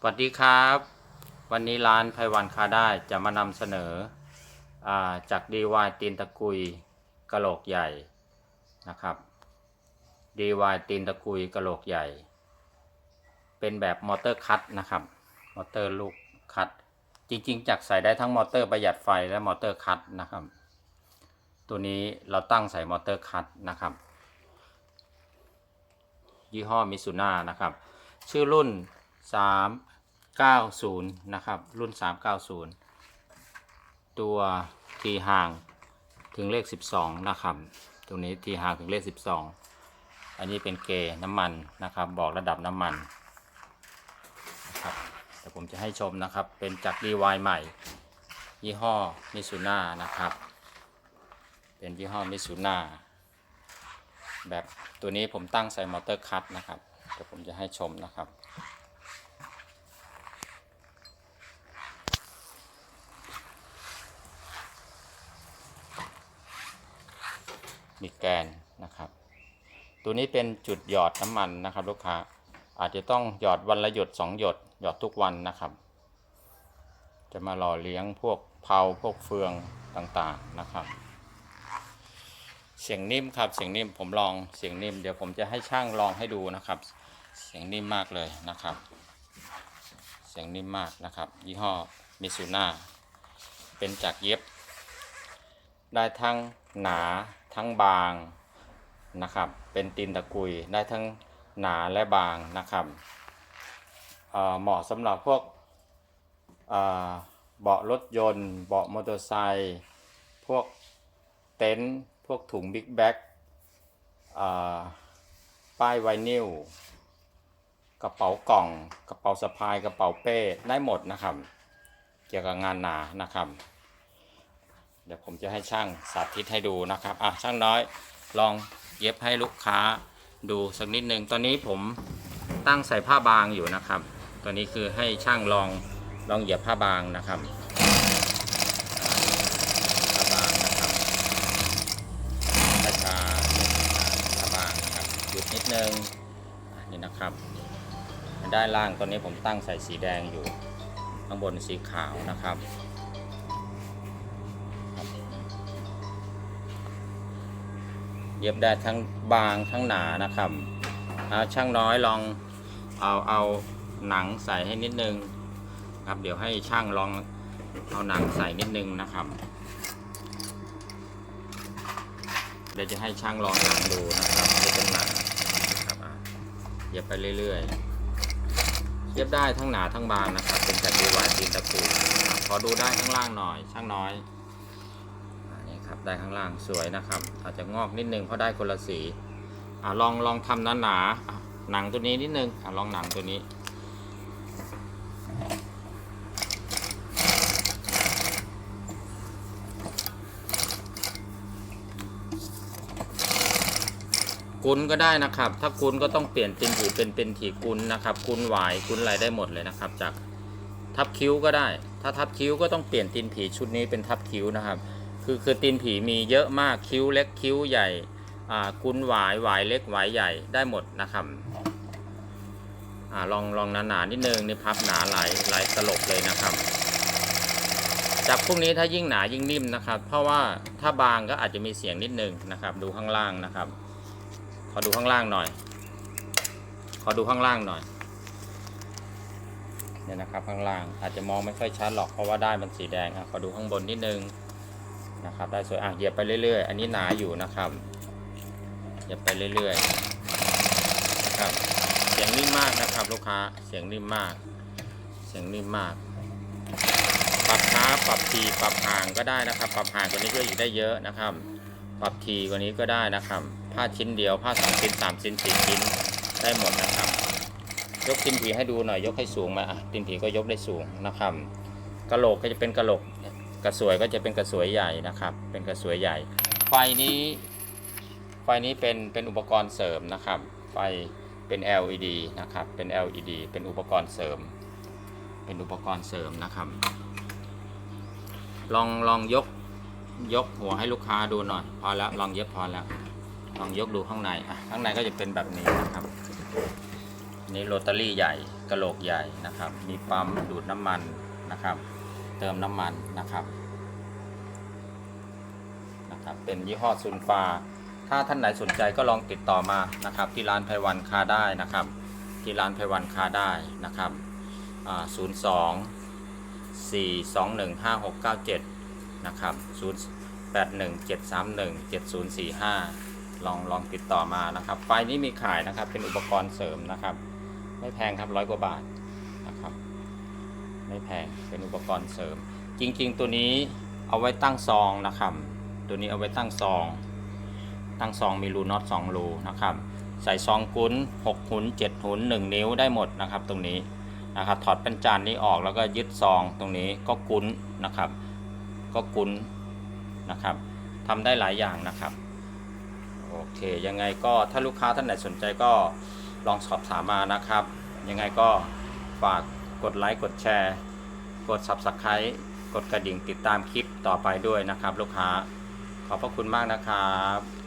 สวัสดีครับ วันนี้ร้านไพวันคาได้จะมานำเสนออาจาก DY ตีนตะกุยกระโหลกใหญ่นะครับ DY ตีนตะกุยกระโหลกใหญ่ เป็นแบบมอเตอร์คัตนะครับ มอเตอร์ลูกคัตจริง ๆจักใส่ได้ทั้งมอเตอร์ประหยัดไฟและมอเตอร์คัตนะครับ ตัวนี้เราตั้งใส่มอเตอร์คัตนะครับ ยี่ห้อมิซูน่านะครับ ชื่อรุ่น 390 นะครับ รุ่น 390 ตัวทีห่างถึงเลข 12 นะครับตัวนี้ทีห่างถึงเลข 12 อันนี้เป็นเกน้ำมันนะครับ บอกระดับน้ำมันนะครับแต่ผมจะให้ชมนะครับ เป็นจาก DY ใหม่ ยี่ห้อมิซูน่านะครับ เป็นยี่ห้อมิซูน่าแบบตัวนี้ผมตั้งใส่มอเตอร์คัตนะครับเดี๋ยวผมจะให้ชมนะครับ มีแกนนะครับ ตัวนี้เป็นจุดหยอดน้ำมันนะครับ ลูกค้าอาจจะต้องหยอดวันละหยดสองหยดหยอดทุกวันนะครับ จะมาหล่อเลี้ยงพวกเผาพวกเฟืองต่างๆนะครับ เสียงนิ่มครับเสียงนิ่มผมลองเสียงนิ่มเดี๋ยวผมจะให้ช่างลองให้ดูนะครับ เสียงนิ่มมากเลยนะครับ เสียงนิ่มมากนะครับ ยี่ห้อมิซูน่าเป็นจากเย็บ ได้ทั้งหนาทั้งบางนะครับ เป็นตีนตะกุยได้ทั้งหนาและบางนะครับเเหมาะสำหรับพวกเอ่อเบาะรถยนต์ เบาะมอเตอร์ไซค์พวกเต็นท์พวกถุงบิ๊กแบ็กป้ายไวนิลกระเป๋ากล่อง กระเป๋าสะพายกระเป๋าเป้ได้หมดนะครับ เกี่ยวกับงานหนานะครับ เดี๋ยวผมจะให้ช่างสาธิตให้ดูนะครับอะช่างน้อยลองเย็บให้ลูกค้าดูสักนิดหนึ่งตอนนี้ผมตั้งใส่ผ้าบางอยู่นะครับตัวนี้คือให้ช่างลองลองเหยียบผ้าบางนะครับผ้าบางนะครับช้าๆผ้าบางนะครับหยุดนิดนึงอะนี่นะครับด้านล่างตอนนี้ผมตั้งใส่สีแดงอยู่ข้างบนสีขาวนะครับ เย็บได้ทั้งบางทั้งหนานะครับเอาช่างน้อยลองเอาเอาหนังใส่ให้นิดนึงครับเดี๋ยวให้ช่างลองเอาหนังใส่นิดนึงนะครับ เดี๋ยวจะให้ช่างลองหนังดูนะครับนี่เป็นหนังนะครับอะเย็บไปเรื่อยๆเย็บได้ทั้งหนาทั้งบางนะครับเป็นจากดีวายตีนตะปูขอดูได้ข้างล่างหน่อย ช่างน้อย นนี้ครับ ได้ข้างล่างสวยนะครับ อาจจะงอกนิดนึงเพราะได้คนละสีอ่าลองลองทำหนาหนาหนังตัวนี้นิดนึงอะลองหนังตัวนี้กุนก็ได้นะครับ ถ้ากุนก็ต้องเปลี่ยนเป็นถีเป็นเป็นถีกุนนะครับกุนหวายกุนอะไรได้หมดเลยนะครับ จากทับคิ้วก็ได้ ถ้าทับคิ้วก็ต้องเปลี่ยนตีนผีชุดนี้เป็นทับคิ้วนะครับ คือคือตีนผีมีเยอะมากคิ้วเล็กคิ้วใหญ่อ่ากุนหวายหวายเล็กหวายใหญ่ได้หมดนะครับอ่าลองลองหนาๆนิดนึงนี่พับหนาหลายหลายตลบเลยนะครับ จากพวกนี้ถ้ายิ่งหนายิ่งนิ่มนะครับ เพราะว่าถ้าบางก็อาจจะมีเสียงนิดนึงนะครับ ดูข้างล่างนะครับ ขอดูข้างล่างหน่อย ขอดูข้างล่างหน่อยเนี่ยนะครับข้างล่างอาจจะมองไม่ค่อยชัดหรอกเพราะว่าได้มันสีแดงอะขอดูข้างบนนิดนึง นะครับได้สวยอะเหยียบไปเรื่อยๆ อันนี้หนาอยู่นะครับเหยียบไปเรื่อยๆนะครับเสียงนิ่มมากนะครับลูกค้าเสียงนิ่มมาก เสียงนิ่มมาก ปรับช้าปรับทีปรับห่างก็ได้นะครับ ปรับห่างกว่านี้ก็อีกได้เยอะนะครับ ปรับทีกว่านี้ก็ได้นะครับผ้าชิ้นเดียวผ้าสองชิ้นสามชิ้นสี่ชิ้นได้หมดนะครับยกตินผีให้ดูหน่อยยกให้สูงมาอะตินผีก็ยกได้สูงนะครับกระโหลกก็จะเป็นกระโหลก กระสวยก็จะเป็นกระสวยใหญ่นะครับ เป็นกระสวยใหญ่ ไฟนี้ ไฟนี้เป็นเป็นอุปกรณ์เสริมนะครับ ไฟเป็น LED นะครับ เป็น LED เป็นอุปกรณ์เสริม เป็นอุปกรณ์เสริมนะครับ ลองลองยกยกหัวให้ลูกค้าดูหน่อย พอแล้วลองเย็บพอแล้ว ลองยกดูข้างในอะข้างในก็จะเป็นแบบนี้นะครับนี่โรตารี่ใหญ่กระโหลกใหญ่นะครับ มีปั๊มดูดน้ำมันนะครับ เติมน้ำมันนะครับนะครับ เป็นยี่ห้อซุนฟา ถ้าท่านไหนสนใจก็ลองติดต่อมานะครับ ที่ร้านไพวันคาได้นะครับ ที่ร้านไพวันคาได้นะครับอ่า02 421 5697นะครับ081 731 7045ลองลองติดต่อมานะครับ ไฟนี้มีขายนะครับเป็นอุปกรณ์เสริมนะครับ ไม่แพงครับร้อยกว่าบาทนะครับ ไม่แพงเป็นอุปกรณ์เสริม จริง ๆ ตัวนี้เอาไว้ตั้งซองนะครับ ตัวนี้เอาไว้ตั้งซอง ตั้งซองมีรูน็อต2รูนะครับ ใส่ซองกุ้น6หุน7หุน1 นิ้วได้หมดนะครับ ตรงนี้นะครับถอดเป็นจานนี้ออกแล้วก็ยึดซองตรงนี้ก็กุ้นนะครับ ก็กุ้นนะครับทำได้หลายอย่างนะครับโอเคยังไงก็ถ้าลูกค้าท่านไหนสนใจก็ลองสอบถามมานะครับ ยังไงก็ฝาก กดไลค์กดแชร์ กด Subscribe กดกระดิ่งติดตามคลิปต่อไปด้วยนะครับ ลูกค้า ขอบพระคุณมากนะครับ